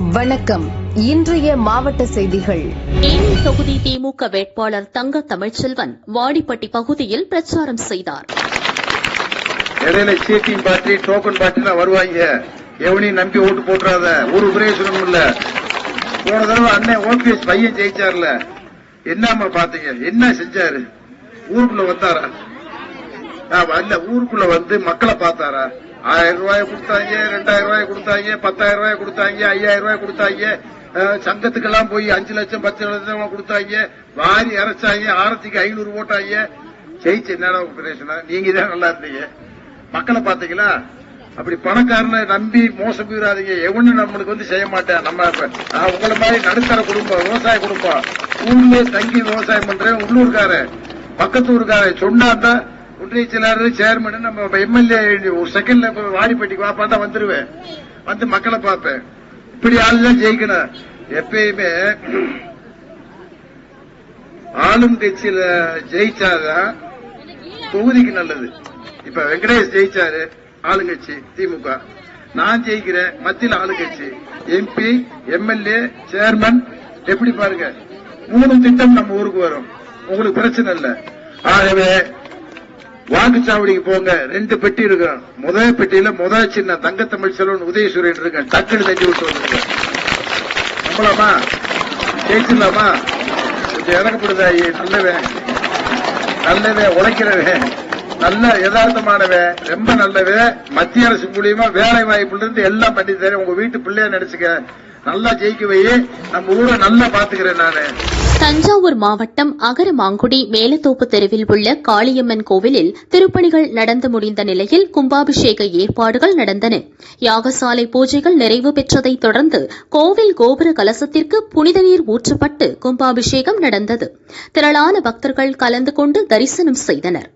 வணக்கம். இன்றைய மாவட்ட செய்திகள். தேனி தொகுதி திமுக வேட்பாளர் தங்க தமிழ்ச்செல்வன் வாடிப்பட்டி பகுதியில் பிரச்சாரம் செய்தார். இடையில சீட்டிங் பார்ட்டி டோக்கன் பார்ட்டி வருவாங்க. எவனையும் நம்பி ஓட்டு போட்டுறாத. ஒரு பிரயோஜனம் இல்ல. போன தடவை அண்ணன் ஓபிஎஸ் பையன் ஜெயிச்சார்ல. என்னம்மா பாத்தீங்க என்ன செஞ்சாரு? ஊருக்குள்ள வந்தாரா? இல்ல ஊருக்குள்ள வந்து மக்களை பார்த்தாரா? ஆயிரம் ரூபாய் கொடுத்தாங்க ரெண்டாயிரம் ரூபாய் கொடுத்தாங்க பத்தாயிரம் ரூபாய் கொடுத்தாங்க ஐயாயிரம் ரூபாய் கொடுத்தாங்க. சங்கத்துக்கெல்லாம் போய் அஞ்சு லட்சம் பத்து லட்சம் கொடுத்தாங்க. வாரி அரைச்சாங்க ஆரத்திக்கு ஐநூறு போட்டாங்க. ஜெயிச்சு என்னடா பிரச்சனை நீங்க தான் நல்லா இருந்தீங்க. மக்களை பாத்தீங்களா அப்படி பணக்காரனை நம்பி மோசம் போயிடாதீங்க எவனும் நம்மளுக்கு வந்து செய்ய மாட்டேன். நம்ம உங்களை மாதிரி நடுத்தர குடும்பம் விவசாய குடும்பம். ஊர்லயே தங்கி விவசாயம் பண்றேன் உள்ளூர்காரன். பக்கத்து ஊருக்காரன் சொன்னா தான் செயலாளர் சேர்மன் நம்ம எம்எல்ஏ ஒரு செகண்ட்ல இப்ப வாடிப்பட்டிக்கு வா பார்த்தா வந்துருவேன். வந்து மக்களை பார்ப்பேன். இப்படி ஆளுதான் ஜெயிக்கணும். எப்பயுமே ஆளும் கட்சியில ஜெயிச்சாதான் தொகுதிக்கு நல்லது. இப்ப வெங்கடேஷ் ஜெயிச்சாரு ஆளுங்கட்சி திமுக. நான் ஜெயிக்கிறேன் மத்தியில் ஆளுங்கட்சி. எம்பி எம்எல்ஏ சேர்மன் எப்படி பாருங்க? மூணு திட்டம் நம்ம ஊருக்கு வரும். உங்களுக்கு பிரச்சனை இல்ல. ஆகவே வாக்குச்சாவடிக்கு போங்க. ரெண்டு பெட்டி இருக்கும் முதல் பெட்டியில முதல் சின்ன தங்கத்தமிழ் செல்வன் உதயசூரியன் இருக்கு டக்குனு தட்டி விட்டு வந்துருங்க நம்பலாமா? ஜெயிச்சிடலாமா? கொஞ்சம் இறக்கப்படுதா நல்லவன். நல்லவன் உழைக்கிறவன். நல்ல யதார்த்தமானவன். ரொம்ப நல்லவன் மத்திய அரசு மூலியமா வேலை வாய்ப்புல இருந்து எல்லாம் பண்ணி தரேன் உங்க வீட்டு பிள்ளையா நினைச்சுக்க. நல்லா ஜெயிக்க வை. நம்ம ஊரை நல்லா பாத்துக்கிறேன் நானு. தஞ்சாவூர் மாவட்டம் அகரமாங்குடி மேலத்தோப்பு தெருவில் உள்ள காளியம்மன் கோவிலில் திருப்பணிகள் நடந்து முடிந்த நிலையில் கும்பாபிஷேக ஏற்பாடுகள் நடந்தன. யாகசாலை பூஜைகள் நிறைவு பெற்றதைத் தொடர்ந்து கோவில் கோபுர கலசத்திற்கு புனித நீர் ஊற்றப்பட்டு கும்பாபிஷேகம் நடந்தது. திரளான பக்தர்கள் கலந்து கொண்டு தரிசனம் செய்தனர்.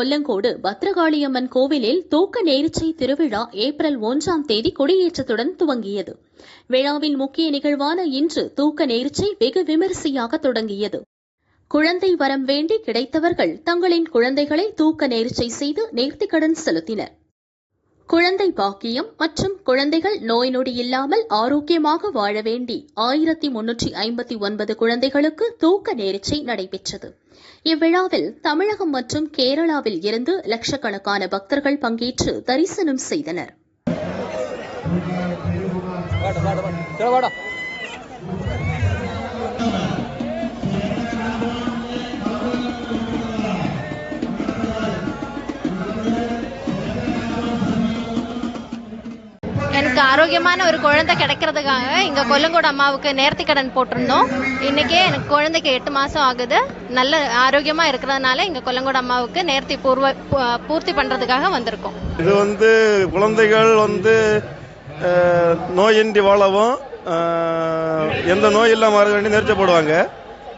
கொல்லங்கோடு பத்ரகாளியம்மன் கோவிலில் தூக்க நேர்ச்சை திருவிழா ஏப்ரல் ஒன்றாம் தேதி கொடியேற்றத்துடன் துவங்கியது. விழாவின் முக்கிய நிகழ்வான இன்று தூக்க நேர்ச்சை வெகு விமரிசையாக தொடங்கியது. குழந்தை வரம் வேண்டி கிடைத்தவர்கள் தங்களின் குழந்தைகளை தூக்க நேர்ச்சை செய்து நேர்த்திக்கடன் செலுத்தினர். குழந்தை பாக்கியம் மற்றும் குழந்தைகள் நோய் நொடி இல்லாமல் ஆரோக்கியமாக வாழ வேண்டி ஆயிரத்தி முன்னூற்றி ஐம்பத்தி ஒன்பது குழந்தைகளுக்கு தூக்க நேர்ச்சி நடைபெற்றது. இவ்விழாவில் தமிழகம் மற்றும் கேரளாவில் இருந்து லட்சக்கணக்கான பக்தர்கள் பங்கேற்று தரிசனம் செய்தனர். எனக்கு ஆரோக்கியமான ஒரு குழந்தை கிடைக்கிறதுக்காக இங்க கொல்லங்கோடு அம்மாவுக்கு நேர்த்தி கடன் போட்டிருந்தோம். இன்னைக்கே எனக்கு குழந்தைக்கு எட்டு மாசம் ஆகுது. நல்ல ஆரோக்கியமா இருக்கிறதுனால இங்க கொல்லங்கோடு அம்மாவுக்கு நேர்த்தி பூர்வ பூ- பூர்த்தி பண்றதுக்காக வந்திருக்கோம். இது வந்து குழந்தைகள் வந்து நோயின்றி வாழவும் எந்த நோய் இல்லாமல் வர வேண்டி நேர்ச்சி போடுவாங்க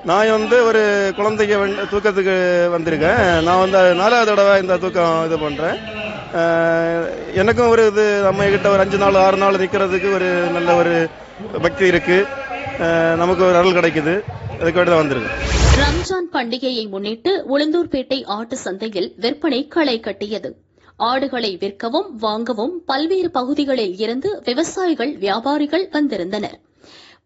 நான் வந்து ஒரு குழந்தைக்கு வந்து- தூக்கத்துக்கு வந்திருக்கேன். நான் வந்து நாலாவது தடவை இந்த தூக்கம் இது பண்ணுறேன் எனக்கும் ஒரு இது நம்ம கிட்ட ஒரு அஞ்சு நாள் ஆறு நாள் நிற்கிறதுக்கு ஒரு நல்ல ஒரு பக்தி இருக்கு. நமக்கு ஒரு அருள் கிடைக்குது. அதுக்கு வேண்டி தான் ரம்ஜான் பண்டிகையை முன்னிட்டு உளுந்தூர்பேட்டை ஆட்டு சந்தையில் விற்பனை களை கட்டியது. ஆடுகளை விற்கவும் வாங்கவும் பல்வேறு பகுதிகளில் இருந்து விவசாயிகள் வியாபாரிகள் வந்திருந்தனர்.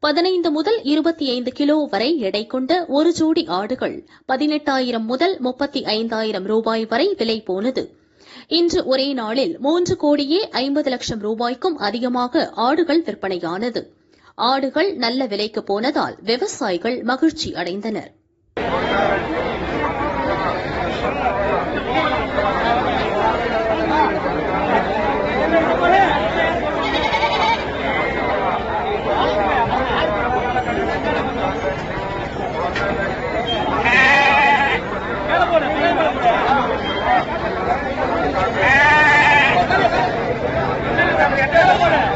பதினைந்து முதல் இருபத்தி ஐந்து கிலோ வரை எடை கொண்ட ஒரு ஜோடி ஆடுகள் பதினெட்டாயிரம் முதல் முப்பத்தி ஐந்தாயிரம் ரூபாய் வரை விலை போனது. இன்று ஒரே நாளில் மூன்று கோடியே ஐம்பது லட்சம் ரூபாய்க்கும் அதிகமாக ஆடுகள் விற்பனையானது. ஆடுகள் நல்ல விலைக்கு போனதால் விவசாயிகள் மகிழ்ச்சி அடைந்தனர். mulher! Pega a mulher!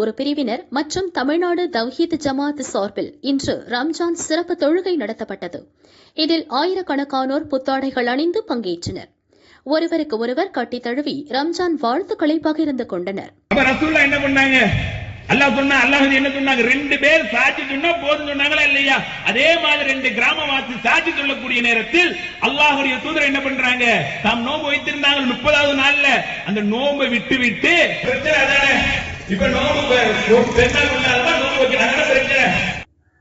ஒரு பிரிவினர் மற்றும் தமிழ்நாடு தவ்ஹீத் ஜமாத் சார்பில் இன்று ரம்ஜான் சிறப்பு தொழுகை நடத்தப்பட்டது. இதில் ஆயிரக்கணக்கானோர் புத்தாடைகள் அணிந்து பங்கேற்றனர். ஒருவருக்கு ஒருவர் கட்டி தழுவி ரம்ஜான் வாழ்த்துக்களை பகிர்ந்து கொண்டனர். என்ன பண்ணாங்க? அல்லாஹ் சொன்னா அல்லாஹ் என்ன சொன்னாங்க? ரெண்டு பேர் சாட்சி சொன்னா போதும் சொன்னாங்களா இல்லையா? அதே மாதிரி ரெண்டு கிராமவாசி சாட்சி சொல்லக்கூடிய நேரத்தில் அல்லாஹுடைய தூதர் என்ன பண்றாங்க? தாம் நோன்பு வைத்திருந்தாங்க முப்பதாவது நாள்ல. அந்த நோன்பை விட்டு விட்டு பிரச்சனை அதானே? இப்ப நோன்பு பெண்ணால் கொண்டாதான் நோன்பு வைக்கிறாங்க பிரச்சனை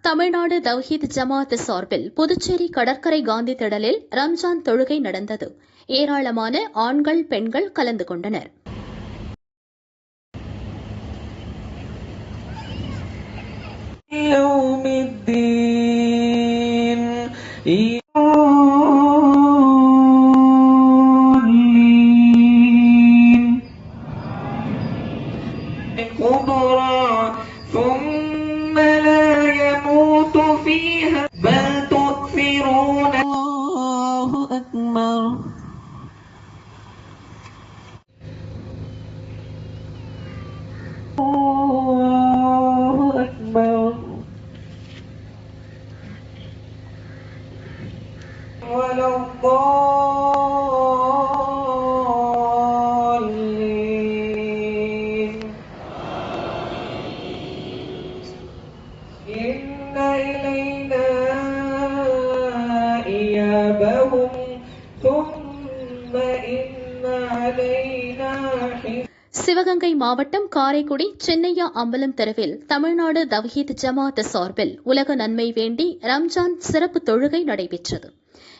தமிழ்நாடு தவ்ஹீத் ஜமாத் சார்பில் புதுச்சேரி கடற்கரை காந்தி திடலில் ரம்ஜான் தொழுகை நடந்தது ஏராளமான ஆண்கள் பெண்கள் கலந்து கொண்டனர் يوم الدين சிவகங்கை மாவட்டம் காரைக்குடி சென்னையா அம்பலம் தெருவில் தமிழ்நாடு தவ்ஹீத் ஜமாத் சார்பில் உலக நன்மை வேண்டி ரம்ஜான் சிறப்பு தொழுகை நடைபெற்றது.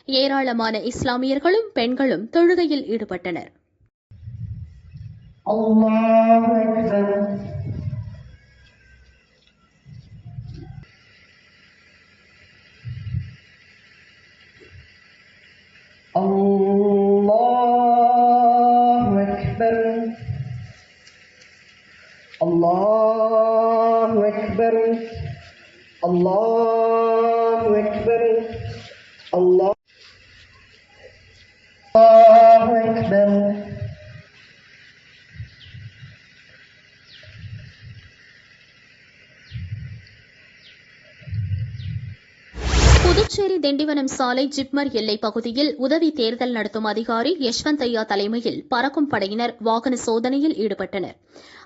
ஏராளமான இஸ்லாமியர்களும் பெண்களும் தொழுகையில் ஈடுபட்டனர். الله الله أكبر திண்டிவனம் சாலை ஜிப்மர் எல்லைப் பகுதியில் உதவி தேர்தல் நடத்தும் அதிகாரி யஷ்வந்த் ஐயா தலைமையில் பறக்கும் படையினர் வாகன சோதனையில் ஈடுபட்டனர்.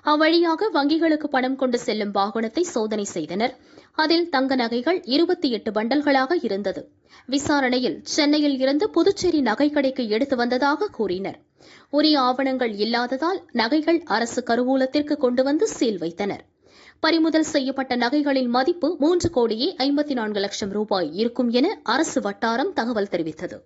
அவ்வழியாக வங்கிகளுக்கு பணம் கொண்டு செல்லும் வாகனத்தை சோதனை செய்தனர். அதில் தங்க நகைகள் இருபத்தி எட்டு பண்டல்களாக இருந்தது. விசாரணையில் சென்னையில் இருந்து புதுச்சேரி நகைக்கடைக்கு எடுத்து வந்ததாக கூறினர். உரிய ஆவணங்கள் இல்லாததால் நகைகள் அரசு கருவூலத்திற்கு கொண்டு வந்து சீல் வைத்தனர். பறிமுதல் செய்யப்பட்ட நகைகளின் மதிப்பு மூன்று கோடியே ஐம்பத்தி நான்கு லட்சம் ரூபாய் இருக்கும் என அரசு வட்டாரம் தகவல் தெரிவித்தது.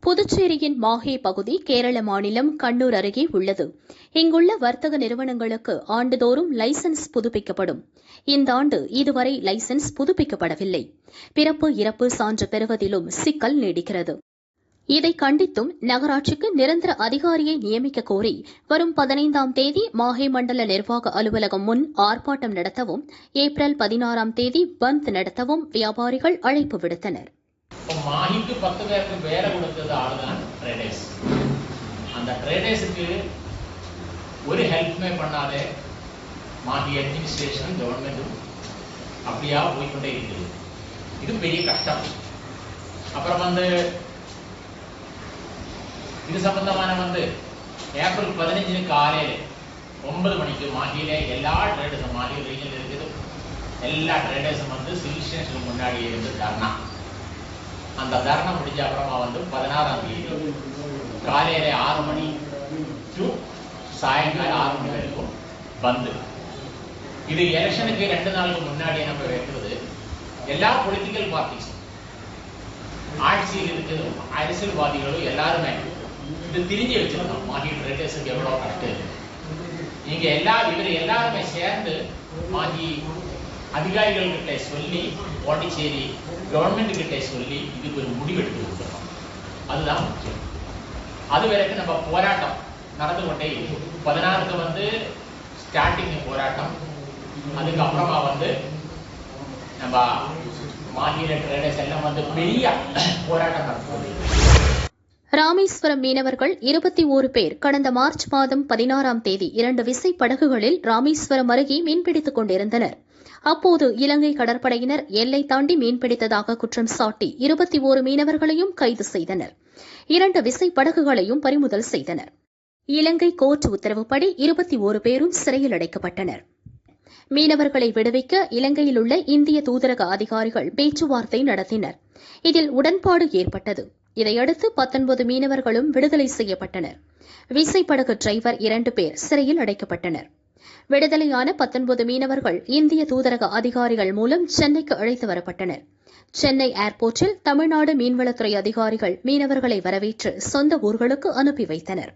புதுச்சேரியின் மாஹே பகுதி கேரள மாநிலம் கண்ணூர் அருகே உள்ளது. இங்குள்ள வர்த்தக நிறுவனங்களுக்கு ஆண்டுதோறும் லைசென்ஸ் புதுப்பிக்கப்படும். இந்த ஆண்டு இதுவரை லைசென்ஸ் புதுப்பிக்கப்படவில்லை. பிறப்பு இறப்பு சான்று பெறுவதிலும் சிக்கல் நீடிக்கிறது. இதை கண்டித்தும் நகராட்சிக்கு நிரந்தர அதிகாரியை நியமிக்க கோரி வரும் பதினைந்தாம் தேதி மாஹே மண்டல நிர்வாக அலுவலகம் முன் ஆர்ப்பாட்டம் நடத்தவும் ஏப்ரல் பதினாறாம் தேதி பந்த் நடத்தவும் வியாபாரிகள் அழைப்பு விடுத்தனர். மாஹிக்கு பத்து பேருக்கு வேலை கொடுத்தது ஆள் ட்ரேடர்ஸ் அந்த ட்ரேடர்ஸுக்கு ஒரு ஹெல்ப்மே பண்ணாதே மாஹி அட்மினிஸ்ட்ரேஷன் கவர்மெண்ட்டும் அப்படியா போய்கொண்டே இருக்குது. இது பெரிய கஷ்டம். அப்புறம் வந்து இது சம்பந்தமான வந்து ஏப்ரல் பதினஞ்சிന് காலையில் ஒன்பது மணிக்கு மாஹியில எல்லா ட்ரேடர்ஸும் மாஹி ரீஜனில் இருக்குது. எல்லா ட்ரேடர்ஸும் வந்து சிவில் ஸ்டேஷனுக்கு முன்னாடி இருந்து தர்ணா. அந்த தர்ணா முடிஞ்ச அப்புறமா வந்து பதினாறாம் தேதி காலையில ஆறு மணி டு சாயங்காலம் ஆறு மணி வரைக்கும் பந்து இது எலெக்ஷனுக்கு ரெண்டு நாளுக்கு முன்னாடியே நம்ம வைக்கிறது? எல்லா பொலிட்டிக்கல் பார்ட்டிஸ் ஆட்சியில் இருக்கிற அரசியல்வாதிகளும் எல்லாருமே இது தெரிஞ்சு வச்சிருக்கோம் மாஹி ட்ரேடர்ஸுக்கு எவ்வளோ கஷ்டம் நீங்க எல்லா இவர் எல்லாருமே சேர்ந்து மாஜி அதிகாரிகள் கிட்ட சொல்லி பாண்டிச்சேரி கவர்மெண்ட் கிட்ட சொல்லி இதுக்கு ஒரு முடிவெடுத்து கொடுக்கணும் அதுதான் முக்கியம் அது வரைக்கும் நம்ம போராட்டம் நடந்து கொண்டே இருக்கு பதினாறுக்கு வந்து ஸ்டார்டிங் போராட்டம் அதுக்கப்புறமா வந்து நம்ம மாநில ட்ரேடர்ஸ் எல்லாம் வந்து பெரிய போராட்டம் நடத்துவது ராமேஸ்வரம் மீனவர்கள் இருபத்தி ஓரு பேர் கடந்த மார்ச் மாதம் பதினாறாம் தேதி இரண்டு விசை படகுகளில் ராமேஸ்வரம் அருகே மீன்பிடித்துக் கொண்டிருந்தனர். அப்போது இலங்கை கடற்படையினர் எல்லை தாண்டி மீன்பிடித்ததாக குற்றம் சாட்டி இருபத்தி ஓரு மீனவர்களையும் கைது செய்தனர். இரண்டு விசை படகுகளையும் பறிமுதல் செய்தனர். இலங்கை கோர்ட் உத்தரவுப்படி இருபத்தி ஓரு பேரும் சிறையில் அடைக்கப்பட்டனர். மீனவர்களை விடுவிக்க இலங்கையில் உள்ள இந்திய தூதரக அதிகாரிகள் பேச்சுவார்த்தை நடத்தினர். இதில் உடன்பாடு ஏற்பட்டது. இதையடுத்து பத்தொன்பது மீனவர்களும் விடுதலை செய்யப்பட்டனர். விசைப்படகு டிரைவர் இரண்டு பேர் சிறையில் அடைக்கப்பட்டனர். விடுதலையான பத்தொன்பது மீனவர்கள் இந்திய தூதரக அதிகாரிகள் மூலம் சென்னைக்கு அழைத்து வரப்பட்டனர். சென்னை ஏர்போர்ட்டில் தமிழ்நாடு மீன்வளத்துறை அதிகாரிகள் மீனவர்களை வரவேற்று சொந்த ஊர்களுக்கு அனுப்பி வைத்தனர்.